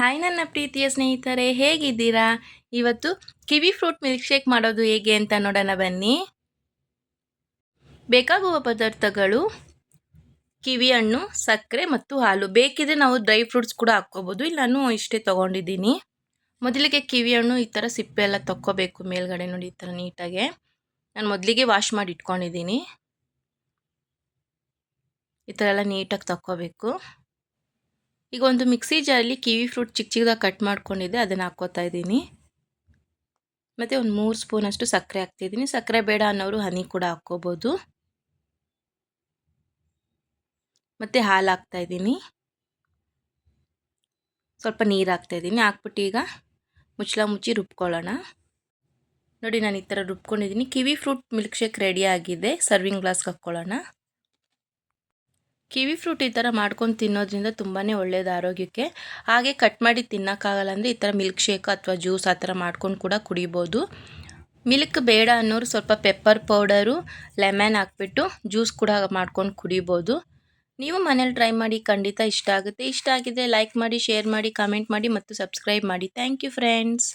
Hi ನನ್ನ ಪ್ರೀತಿಯ ಸ್ನೇಹಿತರೆ, ಹೇಗಿದ್ದೀರಾ? ಇವತ್ತು ಕಿವಿ ಫ್ರೂಟ್ ಮಿಲ್ಕ್ ಶೇಕ್ ಮಾಡೋದು ಹೇಗೆ ಅಂತ ನೋಡೋಣ ಬನ್ನಿ. ಬೇಕಾಗುವ ಪದಾರ್ಥಗಳು ಕಿವಿ ಹಣ್ಣು ಸಕ್ಕರೆ ಮತ್ತು ಹಾಲು. ಬೇಕಿದ್ರೆ ನಾವು ಡ್ರೈ ಫ್ರೂಟ್ಸ್ ಕೂಡ ಹಾಕ್ಕೋಬೋದು. ಇಲ್ಲ, ನಾನು ಇಷ್ಟೇ ತೊಗೊಂಡಿದ್ದೀನಿ. ಮೊದಲಿಗೆ ಕಿವಿ ಹಣ್ಣು ಈ ಥರ ಸಿಪ್ಪೆ ಎಲ್ಲ ತಕ್ಕೋಬೇಕು ಮೇಲ್ಗಡೆ ನೋಡಿ ಈ ಥರ ನೀಟಾಗೆ. ನಾನು ಮೊದಲಿಗೆ ವಾಶ್ ಮಾಡಿ ಇಟ್ಕೊಂಡಿದ್ದೀನಿ ಈ ಥರ ಎಲ್ಲ ನೀಟಾಗಿ ತಕ್ಕೋಬೇಕು. ಈಗ ಒಂದು ಮಿಕ್ಸಿ ಜಾರಲ್ಲಿ ಕಿವಿ ಫ್ರೂಟ್ ಚಿಕ್ಕ ಚಿಕ್ಕದಾಗಿ ಕಟ್ ಮಾಡ್ಕೊಂಡಿದ್ದೆ, ಅದನ್ನು ಹಾಕ್ಕೋತಾ ಇದ್ದೀನಿ. ಮತ್ತು ಒಂದು ಮೂರು ಸ್ಪೂನಷ್ಟು ಸಕ್ಕರೆ ಹಾಕ್ತಿದ್ದೀನಿ ಸಕ್ಕರೆ ಬೇಡ ಅನ್ನೋರು ಹನಿ ಕೂಡ ಹಾಕ್ಕೋಬೋದು. ಮತ್ತು ಹಾಲು ಹಾಕ್ತಾಯಿದ್ದೀನಿ ಸ್ವಲ್ಪ ನೀರು ಹಾಕ್ತಾಯಿದ್ದೀನಿ ಹಾಕ್ಬಿಟ್ಟು ಈಗ ಮುಚ್ಚಳ ಮುಚ್ಚಿ ರುಬ್ಕೊಳ್ಳೋಣ. ನೋಡಿ, ನಾನು ಈ ಥರ ರುಬ್ಕೊಂಡಿದ್ದೀನಿ. Kiwi fruit milk shake ready ಆಗಿದೆ. ಸರ್ವಿಂಗ್ ಗ್ಲಾಸ್ಗೆ ಹಾಕ್ಕೊಳ್ಳೋಣ. ಕಿವಿ ಫ್ರೂಟ್ ಈ ಥರ ಮಾಡ್ಕೊಂಡು ತಿನ್ನೋದ್ರಿಂದ ತುಂಬಾ ಒಳ್ಳೆಯದು ಆರೋಗ್ಯಕ್ಕೆ. ಹಾಗೆ ಕಟ್ ಮಾಡಿ ತಿನ್ನೋಕ್ಕಾಗಲ್ಲ ಅಂದರೆ ಈ ಥರ ಮಿಲ್ಕ್ ಶೇಕ್ ಅಥವಾ ಜ್ಯೂಸ್ ಆ ಥರ ಮಾಡ್ಕೊಂಡು ಕೂಡ ಕುಡಿಬೋದು. ಮಿಲ್ಕ್ ಬೇಡ ಅನ್ನೋರು ಸ್ವಲ್ಪ ಪೆಪ್ಪರ್ ಪೌಡರು ಲೆಮನ್ ಹಾಕ್ಬಿಟ್ಟು ಜ್ಯೂಸ್ ಕೂಡ ಮಾಡ್ಕೊಂಡು ಕುಡಿಬೋದು. ನೀವು ಮನೇಲಿ ಟ್ರೈ ಮಾಡಿ ಖಂಡಿತ ಇಷ್ಟ ಆಗುತ್ತೆ. ಇಷ್ಟ ಆಗಿದೆ ಲೈಕ್ ಮಾಡಿ ಶೇರ್ ಮಾಡಿ ಕಮೆಂಟ್ ಮಾಡಿ ಮತ್ತು ಸಬ್ಸ್ಕ್ರೈಬ್ ಮಾಡಿ. Thank you friends